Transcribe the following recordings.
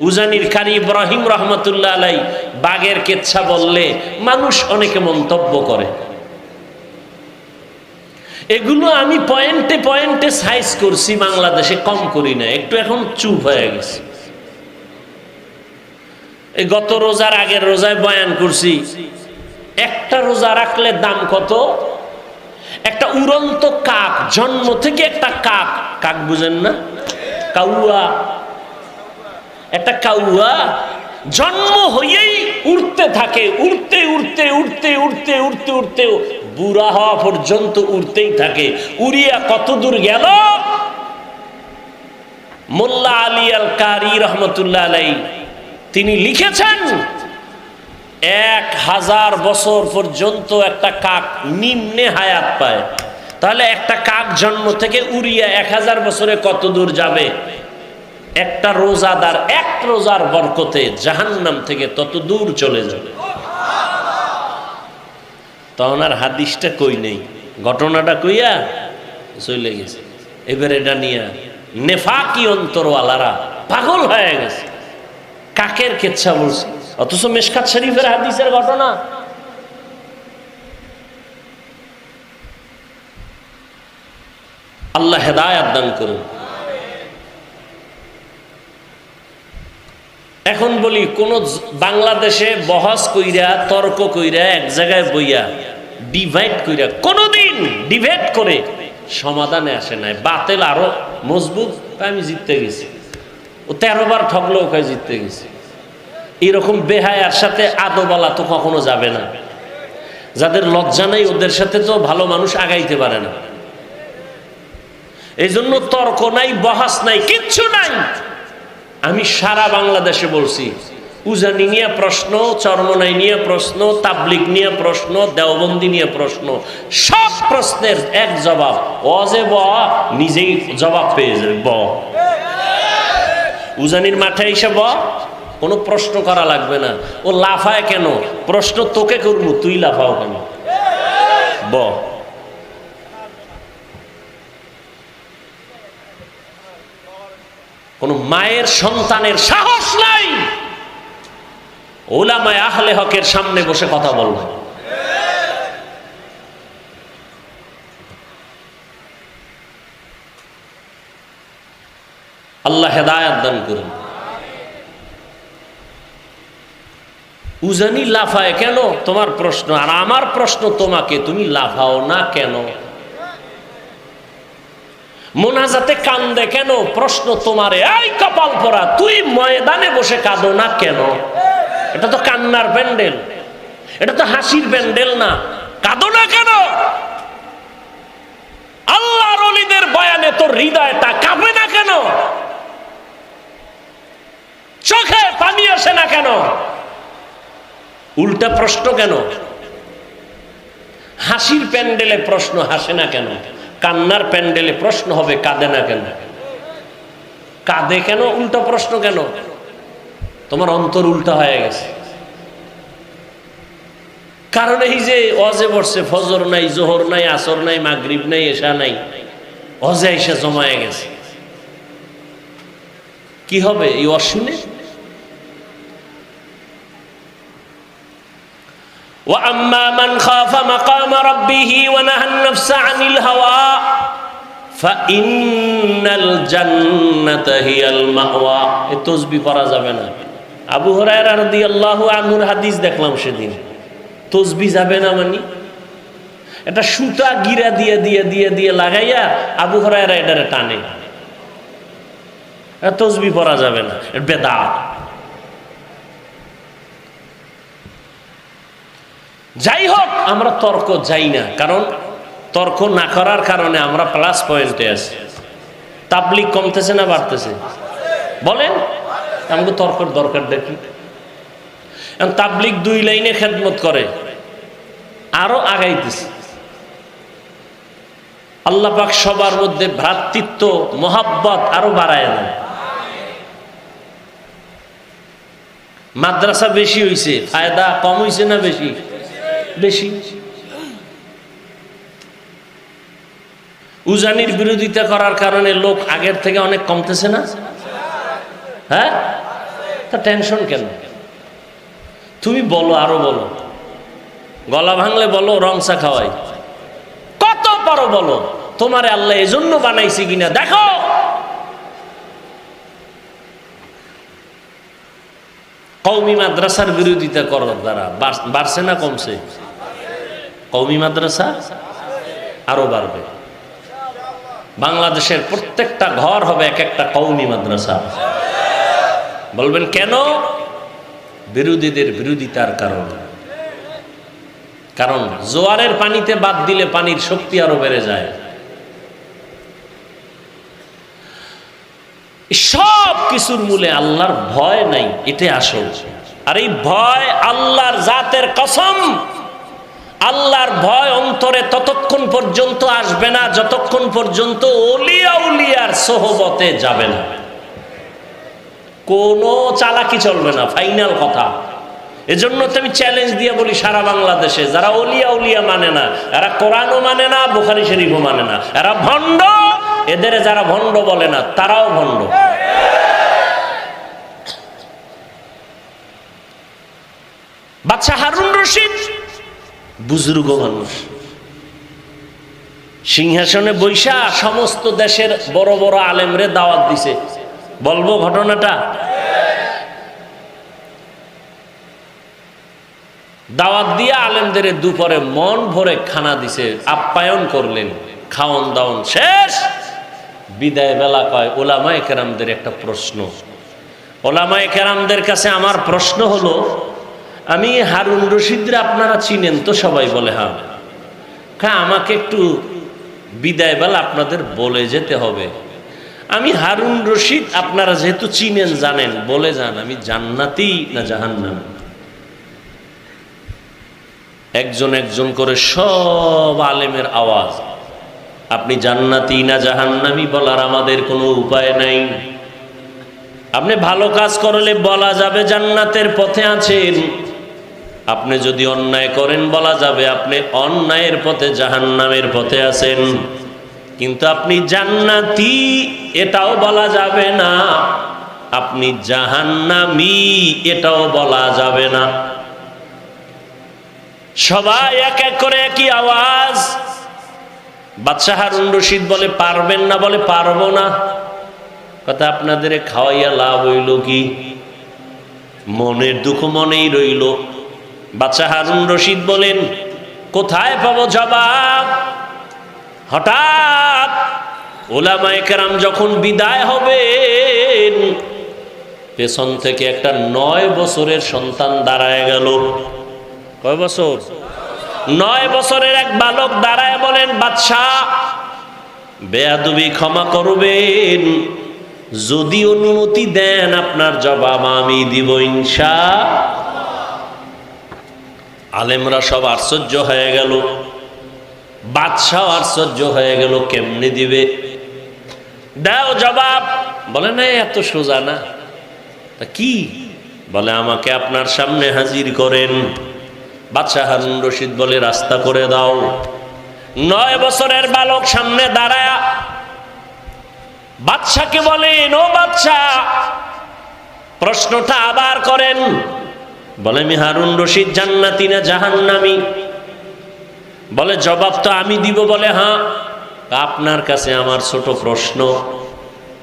উজানির কারি ইব্রাহিম রহমতুল্লাহ আলাই বাগের কেচ্ছা বললে মানুষ অনেকে মন্তব্য করে। এগুলো আমি পয়েন্টে পয়েন্টে সাইজ করছি, বাংলাদেশে কম করি না, একটু এখন চুপ হয়ে গেছে। এই গত রোজার আগের রোজায় বয়ান করছি, একটা রোজা রাখলে দাম কত? একটা উড়ন্ত কাক, জন্ম থেকে একটা কাক কাক বুঝেন না? কাউয়া। একটা কাউয়া জন্ম হইয়েই উড়তে থাকে, উড়তে উড়তে উড়তে উড়তে উড়তে উড়তে বুড়া হওয়া পর্যন্ত উড়তেই থাকে। উড়িয়া কত দূর গেল? মোল্লা আলী আল কারি রহমতুল্লাহ আলাই তিনি লিখেছেন, এক হাজার বছর পর্যন্ত একটা কাক নিম্নে হায়াত পায়। তাহলে একটা কাক জন্ম থেকে উড়িয়া এক হাজার বছরে কত দূর যাবে? একটা রোজাদার এক রোজার বরকতে জাহান্নাম থেকে তত দূর চলে যাবে। তখন আর হাদিসটা কই নেই? ঘটনাটা কইয়া চলে গেছে। এবার এটা নিয়ে নেফাকি অন্তরওয়ালারা পাগল হয়ে গেছে। কাকের কেচ্ছা বলছে? অথচ মেশকাত শরীফের হাদিসের ঘটনা। আল্লাহ হেদায়াত দান করুন। এখন বলি, কোন বাংলাদেশে বহস কইরা, তর্ক কইরা, এক জায়গায় বইয়া ডিভাইড কইরা, কোনোদিন ডিভাইড করে সমাধানে আসে নাই। বাতেল আরও মজবুত আমি জিততে গেছি। ও তেরো বার ঠকলেও ওখানে জিততে গেছি। এরকম বেহায়ার সাথে আদোবালা তো কখনো যাবে না। যাদের লজ্জা নাই, ওদের সাথে তো ভালো মানুষ আগাইতে পারে না। এই জন্য তর্ক নাই, বহাস নাই, কিচ্ছু নাই। আমি সারা বাংলাদেশে বলছি, উজানি নিয়ে প্রশ্ন, চরমনাই নিয়ে প্রশ্ন তাবলিক নিয়ে প্রশ্ন, দেওবন্দি নিয়ে প্রশ্ন, সব প্রশ্নের এক জবাব অজে ব, নিজেই জবাব পেয়ে যাবে, ব। উজানির মাঠে এসে ব, কোনো প্রশ্ন করা লাগবে না। ও লাফায় কেন? প্রশ্ন তোকে করব, তুই লাফাও কেন? ব। কোন মায়ের সন্তানের সাহস নাই। ওলামায় আহলে হকের সামনে বসে কথা বলবে। আল্লাহ হেদায়াত দান করুন। উজানি লাফায় কেন? তোমার প্রশ্ন। আর আমার প্রশ্ন তোমাকে, তুমি লাফাও না কেন? মোনাজাতে কান্দে কেন? প্রশ্ন তোমারে, এই কপাল পরা তুই ময়দানে বসে কাঁদো না কেন? এটা তো কান্নার প্যান্ডেল। এটা তো হাসির প্যান্ডেল না। কাঁদো না কেন? আল্লাহর অলিদের বয়ানে তোর হৃদয়টা কাঁপে না কেন? চোখে পানি আসে না কেন? উল্টা প্রশ্ন কেন? হাসির প্যান্ডেলে প্রশ্ন হাসে না কেন? কান্নার প্যান্ডেলে প্রশ্ন হবে, কাঁদে না কেন? কাঁদে কেন? উল্টা প্রশ্ন কেন? তোমার অন্তর উল্টা হয়ে গেছে। কারণ এই যে অজে বসছে, ফজর নাই, জোহর নাই, আসর নাই, মাগরিব নাই এসা নাই, অজে এসে জমায়ে গেছে। কি হবে এই অশুনে وأما من خاف مقام ربه ونهى النفس عن الهوى فإن الجنة هي المأوى তসবি পড়া যাবে না আবু হরায়রা রাদিয়াল্লাহু আনহুর হাদিস দেখলাম সেদিন তসবি যাবে না মানে এটা সুতা গিরা দিয়ে দিয়ে দিয়ে দিয়ে লাগাইয়া আবু হরায়রা এটারে টানে তসবি পড়া যাবে না বেদা যাই হোক, আমরা তর্ক যাই না। কারণ তর্ক না করার কারণে আমরা প্লাস পয়েন্টে আছি। তাবলিক কমতেছে না বাড়তেছে? বলেন, আমাকে তর্কের দরকার দেখি। তাবলিক দুই লাইনে খেদমত করে, আরও আগাইতেছে। আল্লাপাক সবার মধ্যে ভ্রাতৃত্ব, মোহাব্বত আরও বাড়ায় দেয় মাদ্রাসা বেশি হয়েছে ফায়দা কম হয়েছে না বেশি? বেশি। উজানির বিরোধিতা করার কারণে লোক আগের থেকে অনেক কমতেছে না? হ্যাঁ? তা টেনশন কেন? তুমি বলো, আরও বলো। গলা ভাঙলে বলো রংসা খাওয়াই। কত পারো বলো, তোমার আল্লাহ এজন্য বানাইছি কিনা? দেখো! কৌমি মাদ্রাসার বিরোধিতা করার দ্বারা বাড়ছে না, কমছে? কৌমি মাদ্রাসা আরও বাড়বে। বাংলাদেশের প্রত্যেকটা ঘর হবে এক একটা কৌমি মাদ্রাসা। বলবেন, কেন? বিরোধীদের বিরোধিতার কারণে। কারণ জোয়ারের পানিতে বাদ দিলে পানির শক্তি আরও বেড়ে যায়। সব কিছুর মূলে আল্লাহর ভয় নাই এটা আসল। আর এই ভয় আল্লাহর জাতের কসম আল্লাহর ভয় অন্তরে ততক্ষণ পর্যন্ত আসবে না, যতক্ষণ পর্যন্ত অলিয়া উলিয়ার সোহবতে যাবে না। কোনো চালাকি চলবে না, ফাইনাল কথা। এজন্য তো আমি চ্যালেঞ্জ দিয়ে বলি সারা বাংলাদেশে, যারা অলিয়া উলিয়া মানে না, এরা কোরআনও মানে না, বুখারি শরীফও মানে না। এরা ভণ্ড, এদের যারা ভণ্ড বলে না, তারাও ভণ্ড। বাচ্চা হারুন রশিদ বুজুর্গ মানুষ। সিংহাসনে বৈশা সমস্ত দেশের বড় বড় আলেমরে দাওয়াত দিছে। বলব ঘটনাটা? দাওয়াত দিয়ে আলেমদের দুপুরে মন ভরে খানা দিছে, আপ্যায়ন করলেন, খাওন দাওন শেষ। বিদায় বেলা কয়, ওলামায় কেরামদের একটা প্রশ্ন। ওলামায় কেরামদের কাছে আমার প্রশ্ন হলো আমি হারুন রশিদরা আপনারা চিনেন তো সবাই বলে হ্যাঁ। হ্যাঁ আমাকে একটু বিদায় বেলা আপনাদের বলে যেতে হবে। আমি হারুন রশিদ আপনারা যেহেতু চিনেন, জানেন, বলে যান, আমি জান্নাতি না জাহান্নাম? একজন একজন করে সব আলেমের আওয়াজ, আপনি জান্নাতি না জাহান্নামি বলার আমাদের কোনো উপায় নাই। আপনি ভালো কাজ করলে বলা যাবে জান্নাতের পথে আছেন। আপনি যদি অন্যায় করেন বলা যাবে আপনি অন্যায়ের পথে জাহান্নামের পথে আছেন। কিন্তু আপনি জান্নাতি, এটাও বলা যাবে না। আপনি জাহান্নামি, এটাও বলা যাবে না। সবাই এক এক করে একই আওয়াজ। বাচ্চা হারুন রশিদ বলে, পারবেন না? বলে, পারব না। কথা আপনাদের খাওয়াইয়া লাভ হইল কি? মনের দুঃখ মনেই রইল। বাচ্চা হারুন রশিদ বলেন, কোথায় পাবো জবাব? হঠাৎ ওলামায়ে কেরাম যখন বিদায় হবেন, পেছন থেকে একটা নয় বছরের সন্তান দাঁড়ায় গেল। কয় বছর? নয় বছরের এক বালক দাঁড়ায় বলেন বাদশাহ বেয়াদুবি ক্ষমা করবেন। যদি অনুমতি দেন, আপনার জবাব আমি দিব ইনশা আলেমরা সব আশ্চর্য হয়ে গেল। বাদশাহ আশ্চর্য হয়ে গেল, কেমনি দিবে? দাও জবাব। বলে, না, এত সোজা না। তা কি? বলে, আমাকে আপনার সামনে হাজির করেন। বাদশাহ হারুন রশিদ বলে, রাস্তা করে দাও। নয় বছরের বালক সামনে দাঁড়ায়। বাদশাকে বলেন, ও বাদশাহ, প্রশ্নটা আবার করেন। বলে আমি হারুন রশিদ জান্নাতি না জাহান্নামি? বলে, জবাব তো আমি দিব। বলে হ্যাঁ। আপনার কাছে আমার ছোট প্রশ্ন,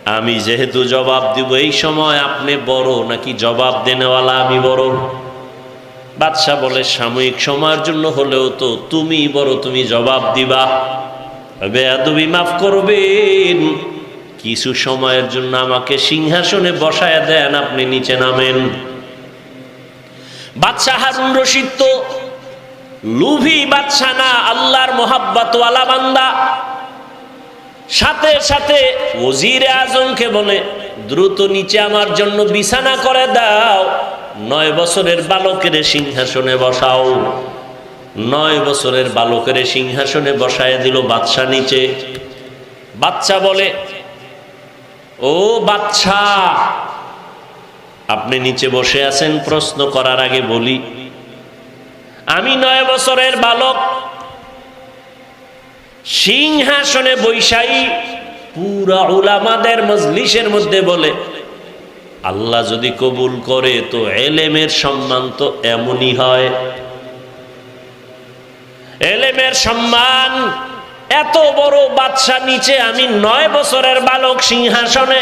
আমি যেহেতু জবাব দিব, এই সময় আপনি বড় নাকি জবাব দেনেওয়ালা আমি বড়? বাদশাহ বলে, সাময়িক সময়ের জন্য হলেও তো তুমি বড়, তুমি জবাব দিবা। বেয়াদবি মাফ করবেন, কিছু সময়ের জন্য আমাকে সিংহাসনে বসায় দেন, আপনি নিচে নামেন। বাদশাহ হারুন রশিদ তো লুভি বাদশাহ না, আল্লাহর মোহাব্বতওয়ালা বান্দা। সাথে সাথে ওজিরে আজমকে বলে, দ্রুত নিচে আমার জন্য বিছানা করে দাও, নয় বছরের বালকের সিংহাসনে বসাও। নয় বছরের বালকের সিংহাসনে বসায় দিল বাদশা নিচে। বাচ্চা বলে, ও বাচ্চা আপনি নিচে বসে আছেন, প্রশ্ন করার আগে বলি, আমি নয় বছরের বালক, সিংহাসনে বৈশাই পুরা উলামাদের মজলিসের মধ্যে বলে, আল্লাহ যদি কবুল করে তো এলেমের সম্মান তো এমনই হয়। এলেমের সম্মান, এত বড় বাদশা নিচে, আমি নয় বছরের বালক সিংহাসনে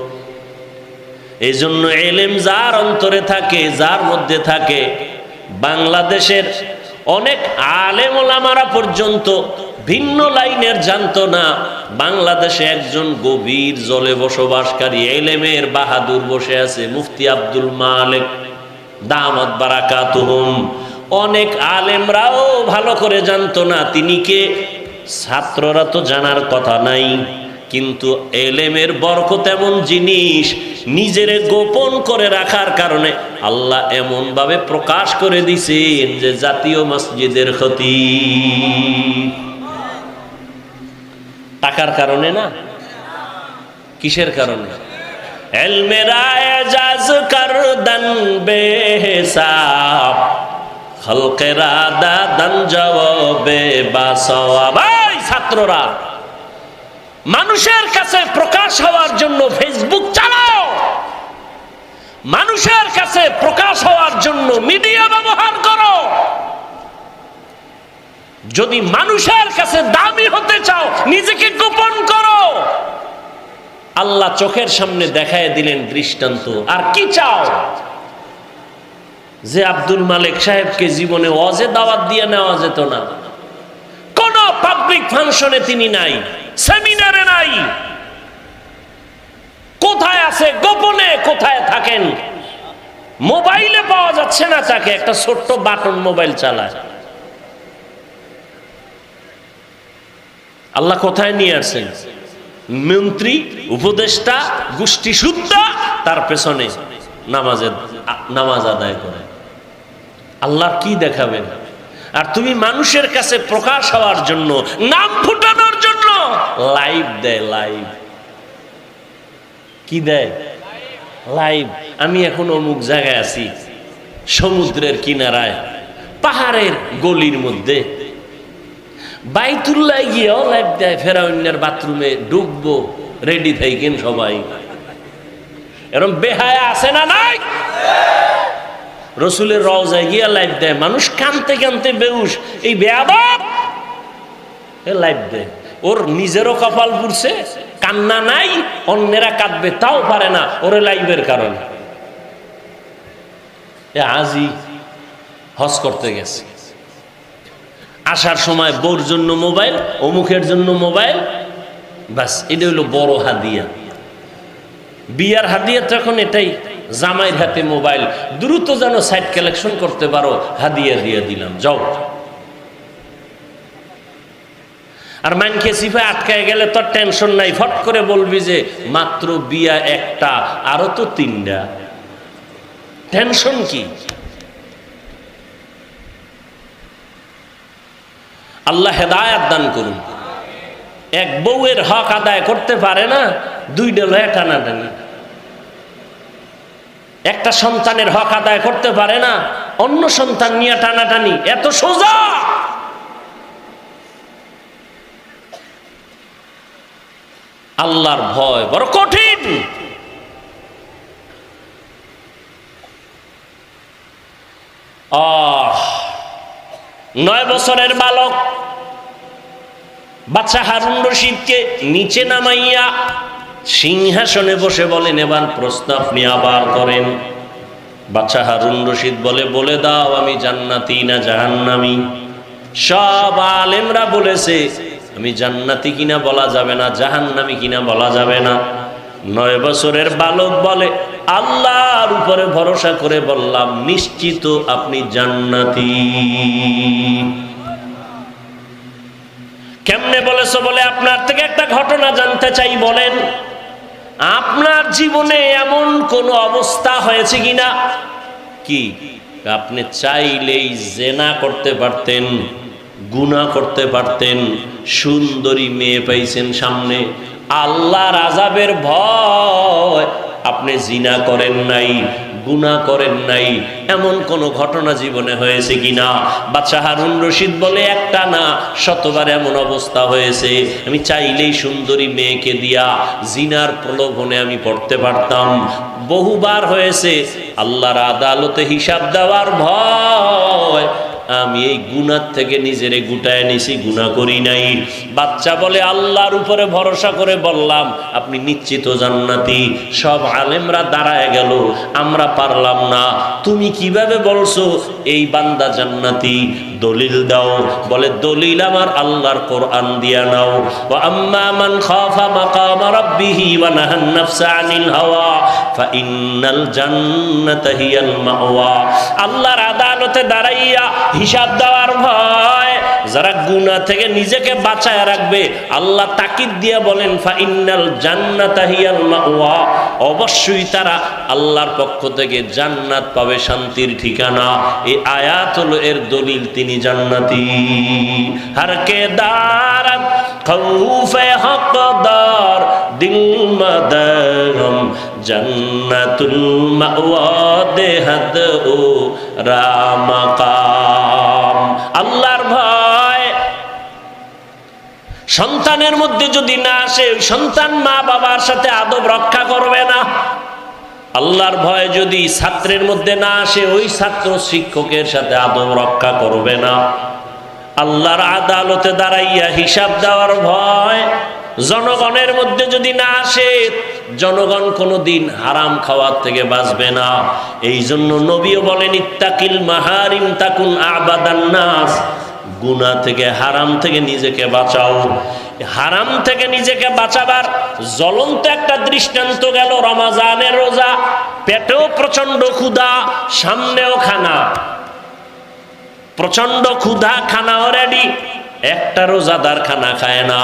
এই জন্য এলেম যার অন্তরে থাকে, যার মধ্যে থাকে, বাংলাদেশের অনেক আলেম ওলামারা পর্যন্ত ভিন্ন লাইনের জানতো না। বাংলাদেশে একজন গভীর জলে বসবাসকারী এলেমের বাহাদুর বসে আছে, মুফতি আব্দুল মালেক। দামত বারাকাতুহুম। অনেক আলেমরাও ভালো করে জানতো না। তিনি কে? ছাত্ররা তো জানার কথা নাই। কিন্তু এলেমের বরকত এমন জিনিস নিজেরে গোপন করে রাখার কারণে আল্লাহ এমন ভাবে প্রকাশ করে দিছেন যে জাতীয় মসজিদের ক্ষতি টাকার কারণে না? কিসের কারণে? ছাত্ররা! মানুষের কাছে প্রকাশ হওয়ার জন্য ফেসবুক চালাও। মানুষের কাছে প্রকাশ হওয়ার জন্য মিডিয়া ব্যবহার করো। যদি মানুষের কাছে দামি হতে চাও, নিজেকে গোপন করো। আল্লাহ চোখের সামনে দেখায় দিলেন দৃষ্টান্ত, আর কি চাও? যে আব্দুল মালিক সাহেবকে জীবনে অজে দাওয়াত দিয়ে নেওয়া যেত না। কোন পাবলিক ফাংশনে তিনি নাই। সেমিনারে নাই। কোথায় আছে? গোপনে কোথায় থাকেন? মোবাইলে পাওয়া যাচ্ছে না তাকে, একটা ছোট্ট বাটন মোবাইল চালায়। আল্লাহ কোথায় নিয়ে আসছেন মন্ত্রী, উপদেষ্টা গোষ্ঠী শুদ্ধা তার পেছনে নামাজের, নামাজ আদায় করে। আল্লাহ কি দেখাবেন? আর তুমি মানুষের কাছে প্রকাশ হওয়ার জন্য নাম ফুটানোর লাইভ দেয় লাইভ কি দেয়? লাইভ আমি এখন অমুক জায়গায় আছি, সমুদ্রের কিনারায়, পাহাড়ের গলির মধ্যে। বাইতুল্লাহ গিয়েও লাইভ দেয় ফেরাউন্যের বাথরুমে ডুববো রেডি থাকেন সবাই। এরকম বেহায়া আছে না নাই? রসুলের রওজায় গিয়া লাইভ দেয়, মানুষ কানতে কানতে বেউস এই বেয়াবাব লাইভ দেয়। ওর নিজেরও কপাল পুড়ছে, কান্না নাই, অন্যেরা কাঁদবে, তাও পারে না, ওরে লাইভের কারণে। আজই হজ করতে গেছে। আসার সময় বোর জন্য মোবাইল, অমুকের জন্য মোবাইল বাস এটা হলো বড় হাদিয়া। বিয়ার হাদিয়া তখন এটাই, জামাইয়ের হাতে মোবাইল। দ্রুত যেন সাইট কালেকশন করতে পারো, হাদিয়া দিয়ে দিলাম, যাও। আর মানকে সিফা আটকায় গেলে তোর টেনশন নাই। ফট করে বলবি যে, মাত্র বিয়া একটা, আরও তো তিনটা। টেনশন কি? আল্লাহ হেদায়াত দান করুন। এক বউয়ের হক আদায় করতে পারে না দুই ডেল হয়ে টানাটানি। একটা সন্তানের হক আদায় করতে পারে না, অন্য সন্তান নিয়ে টানাটানি। এত সোজা! আল্লাহর ভয় বড় কঠিন। নয় বছরের বালক, বাচ্চা হারুন রশিদকে নিচে নামাইয়া সিংহাসনে বসে বলেন, এবার প্রশ্ন নিয়ে আবার করেন। বাচ্চা হারুন রশিদ বলে বলে দাও, আমি জান্নাতি না জাহান্নামি? সব আলেমরা বলেছে আমি জান্নাতি কিনা বলা যাবে না, জাহান্নামি কিনা বলা যাবে না। নয় বছরের বালক বলে, আল্লাহর উপরে ভরসা করে বললাম, নিশ্চিত আপনি জান্নাতি। কেমনে বলেছ বলে, আপনার থেকে একটা ঘটনা জানতে চাই বলেন। আপনার জীবনে এমন কোনো অবস্থা হয়েছে কিনা? কি? আপনি চাইলেই জেনা করতে পারতেন। গুনাহ করতে পারতেন, সুন্দরী মেয়ে পাইছেন সামনে। আল্লাহর আজাবের ভয়, আপনি জিনা করেন নাই, গুনাহ করেন নাই, এমন কোন ঘটনা জীবনে হয়েছে কিনা? বাচ্চা হারুন রশিদ বলে, একটা না, শতবার এমন অবস্থা হয়েছে। আমি চাইলেই সুন্দরী মেয়েকে দিয়া জিনার প্রলোভনে আমি পড়তে পারতাম। বহুবার হয়েছে, আল্লাহর আদালতে হিসাব দেওয়ার ভয় আমি এই গুনার থেকে নিজেরে গুটায় নিছি, গুণা করি নাই। বাচ্চা বলে আল্লাহর উপরে ভরসা করে বললাম, আপনি নিশ্চিত জান্নাতি। সব আলেমরা দাঁড়ায় গেল, আমরা পারলাম না। তুমি কীভাবে বলছো, এই বান্দা জান্নাতি দলিল দাও। বলে, দলিল আমার আল্লাহর কোরআন দিয়া নাও। ওয়া আম্মা মান খাফা মাকাম রাব্বিহি ওয়া নাহান নাফসা আনিল হাওয়া, ফা ইন্নাল জান্নাতা হিয়াল মাওয়া। আল্লাহর আদালতে দাঁড়াইয়া হিসাব দেওয়ার ভয় যারা গুনাহ থেকে নিজেকে বাঁচায় রাখবে, আল্লাহ তাকিদ দিয়া বলেন, ফা ইন্নাল জান্নাতা মাওয়া। অবশ্যই তারা আল্লাহর পক্ষ থেকে জান্নাত পাবে শান্তির ঠিকানা। এই আয়াত হলো এর দলিল, তিনি জান্নাতি। হর কে দারাত খৌফে হকদার দিল জান্নাতুল মাওয়া দেহাদ ও রামাকাম সন্তানের মধ্যে যদি না আসে, সন্তান মা বাবার সাথে আদব রক্ষা করবে না। আল্লাহর ভয় যদি ছাত্রের মধ্যে না আসে, ওই ছাত্র শিক্ষকের সাথে আদব রক্ষা করবে না। আল্লাহর আদালতে দাঁড়াইয়া হিসাব দেওয়ার ভয় জনগণের মধ্যে যদি না আসে, জনগণ কোনো দিন হারাম খাওয়ার থেকে বাঁচবে না। এই জন্য নবীও বলেন, ইত্তাকিল মাহারিম তাকুন আবাদান নাস। গুনা থেকে, হারাম থেকে নিজেকে বাঁচাও। হারাম থেকে নিজেকে বাঁচাবার জ্বলন্ত একটা দৃষ্টান্ত গেল রমাজানের রোজা। পেটেও প্রচণ্ড ক্ষুধা, সামনেও খানা। প্রচণ্ড ক্ষুধা, খানাও রেডি একটা রোজাদার খানা খায় না।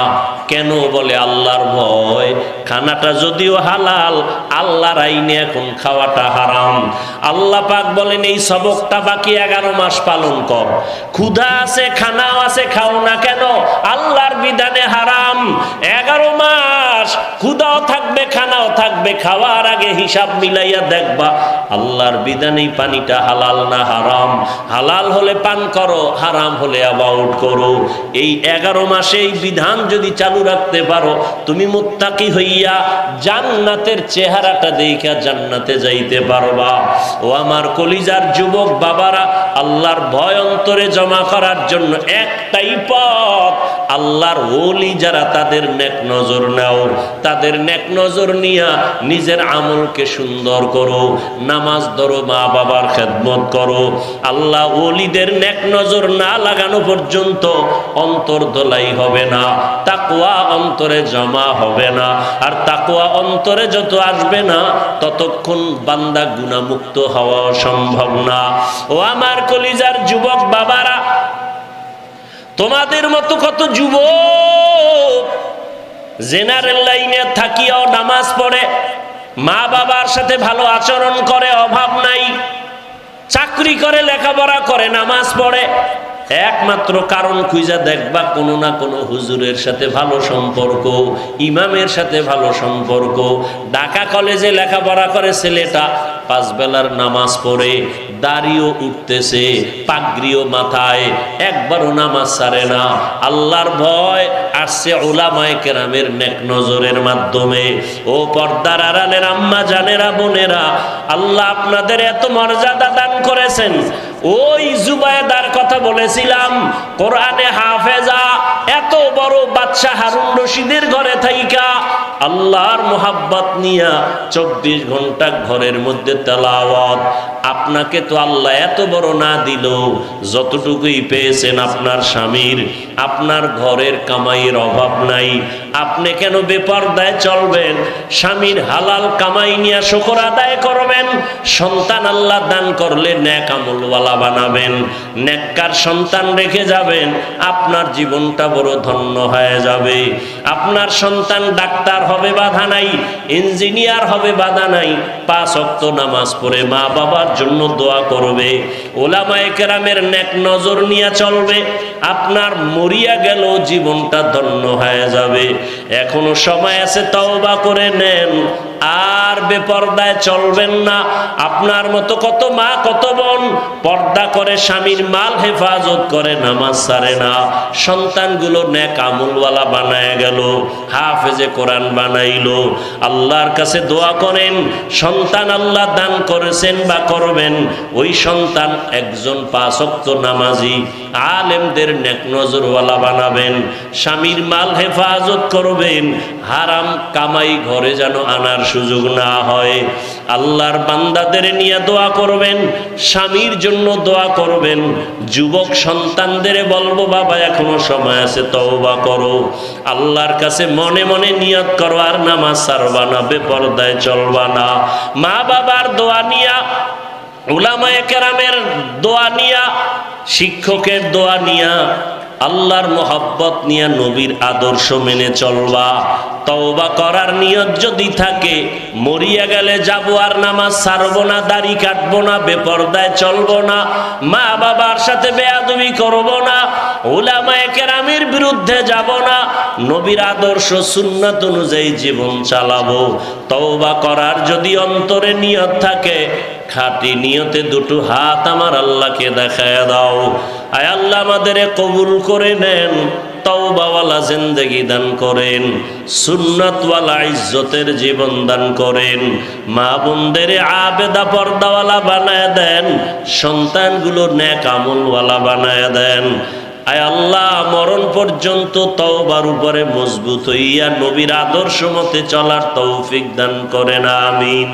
কেন বলে আল্লাহর ভয়? খানাটা যদিও হালাল, আল্লাহর আইনে এখন খাওয়াটা হারাম। আল্লাহ পাক বলেন, এই সবকটা বাকি এগারো মাস পালন কর। ক্ষুধা আছে, খানাও আছে, খাও না কেন? আল্লাহর বিধানে হারাম। এগারো মাস ক্ষুধাও থাকবে, খানাও থাকবে, খাওয়ার আগে হিসাব মিলাইয়া দেখবা, আল্লাহর বিধানে পানিটা হালাল না হারাম। হালাল হলে পান করো, হারাম হলে অ্যাবাউট করো। এই এগারো মাসে এই বিধান যদি চালু রাখতে পারো, তুমি মুত্তাকি হইয়া জান্নাতের চেহারাটা দেখা জান্নাতে যাইতে পারবা। ও আমার কলিজার যুবক বাবারা আল্লাহর ভয় অন্তরে জমা করার জন্য একটাই পথ। আল্লাহর ওলি যারা তাদের নেক নজর নাও, তাদের নেক নজর নিয়া নিজের আমলকে সুন্দর করো, নামাজ ধরো মা বাবার খেদমত করো। আল্লাহ ওলিদের নেক নজর না লাগানো পর্যন্ত অন্তর দোলাই হবে না তাকুয়া অন্তরে জমা হবে না। আর তাকুয়া অন্তরে যত আসবে না, ততক্ষণ বান্দা গুণামুক্ত হওয়া সম্ভব না। ও আমার কলিজার যুবক বাবারা, তোমাদের মতো কত যুবক জেনারেল লাইনে থাকিয়াও নামাজ পড়ে, মা বাবার সাথে ভালো আচরণ করে, অভাব নাই, চাকরি করে, লেখাপড়া করে, নামাজ পড়ে, একমাত্র কারণ খুঁজা দেখবা কোনো না কোনো হুজুরের সাথে ভালো সম্পর্ক, ইমামের সাথে ভালো সম্পর্ক, ঢাকা কলেজে লেখাপড়া করে ছেলেটা পাঁচ বেলার নামাজ পড়ে দাড়িও উঠতেছে, পাগড়িও মাথায়, একবারও নামাজ সারে না। আল্লাহর ভয় আসছে ওলামায় কেরামের নেক নজরের মাধ্যমে। ও পর্দার আড়ালের আম্মা, জানেরা, বোনেরা, আল্লাহ আপনাদের এত মর্যাদা দান করেছেন। ওই জুবায়দার কথা বলেছিলাম, কোরআনে হাফেজা, এত বড় বাচ্চা হারুন রশিদের ঘরে থাইকা, আল্লাহর মোহাব্বত নিয়া চব্বিশ ঘণ্টা ঘরের মধ্যে তেলাওয়াত। আপনাকে তো আল্লাহ এত বড় না দিল, যতটুকুই পেয়েছেন আপনার স্বামীর, আপনার ঘরের কামাইয়ের অভাব নাই। আপনি কেন বেপরদায় চলবেন? স্বামীর হালাল কামাই নিয়ে শকর আদায় করবেন, সন্তান আল্লাহ দান করলে ন্যাক আমলওয়ালা বানাবেন। নেককার সন্তান রেখে যাবেন, আপনার জীবনটা বড় ধন্য হয়ে যাবে। আপনার সন্তান ডাক্তার হবে, বাধা নাই, ইঞ্জিনিয়ার হবে, বাধা নাই, পাঁচ অক্ত নামাজ পড়ে মা বাবার জন্য দোয়া করবে। ওলামায়ে কেরামের নেক নজর নিয়ে চলবে আপনার মরিয়া গেল, জীবনটা ধন্য হয়ে যাবে। এখনও সময় আছে, তওবা করে নেন। আর বেপর্দায় চলবেন না। আপনার মতো কত মা, কত বোন, পর্দা করে স্বামীর মাল হেফাজত করে, নামাজ সারে না। সন্তানগুলো নেক আমলওয়ালা বানায় গেল, হাফেজে কোরআন বানাইলো। আল্লাহর কাছে দোয়া করেন, সন্তান আল্লাহ দান করেছেন বা করবেন, ওই সন্তান একজন পাঁচক্ত নামাজি, আলেমদের নেক নজরওয়ালা বানাবেন, স্বামীর মাল হেফাজত করবেন, হারাম কামাই ঘরে যেন আনার সুযোগ না হয়। আল্লাহর বান্দাদের নিয়ে দোয়া করবেন, স্বামীর জন্য দোয়া করবেন, যুবক সন্তানদের বলব, বাবা, এখনও সময় আছে, তওবা করো। আল্লাহর কাছে মনে মনে নিয়ত করো, আর নামাজ সারবা না, বেপরদায় চলবা না। মা বাবার দোয়া নিয়া উলামায়ে কেরামের দোয়া নিয়া শিক্ষকের দোয়া নিয়া আল্লাহর মোহাব্বত নিয়ে নবীর আদর্শ মেনে চলবা। তওবা করার নিয়ত যদি থাকে, মরিয়া গেলে যাব আর নামাজ ছাড়বো না, দাড়ি কাটবো না, বেপরদায় চলবো না, মা বাবার সাথে বেয়াদবি করব না ওলামায়ে কেরামের বিরুদ্ধে যাব না, নবীর আদর্শ সুন্নাত অনুযায়ী জীবন চালাবো। তওবা করার যদি অন্তরে নিয়ত থাকে, খাটি নিয়তে দুটো হাত আমার আল্লাহকে দেখায় দাও। আয় আল্লাহ আমাদের কবুল করে নেন, তওবাওয়ালা জিন্দেগি দান করেন, সুন্নাতওয়ালা ইজ্জতের জীবন দান করেন, মা বোনদের আবেদা পর্দাওয়ালা বানায় দেন, সন্তানগুলো ন্যাক আমলওয়ালা বানায় দেন। আয় আল্লাহ, মরণ পর্যন্ত তওবার উপরে মজবুত হইয়া নবীর আদর্শ মতে চলার তৌফিক দান করেন, আমিন।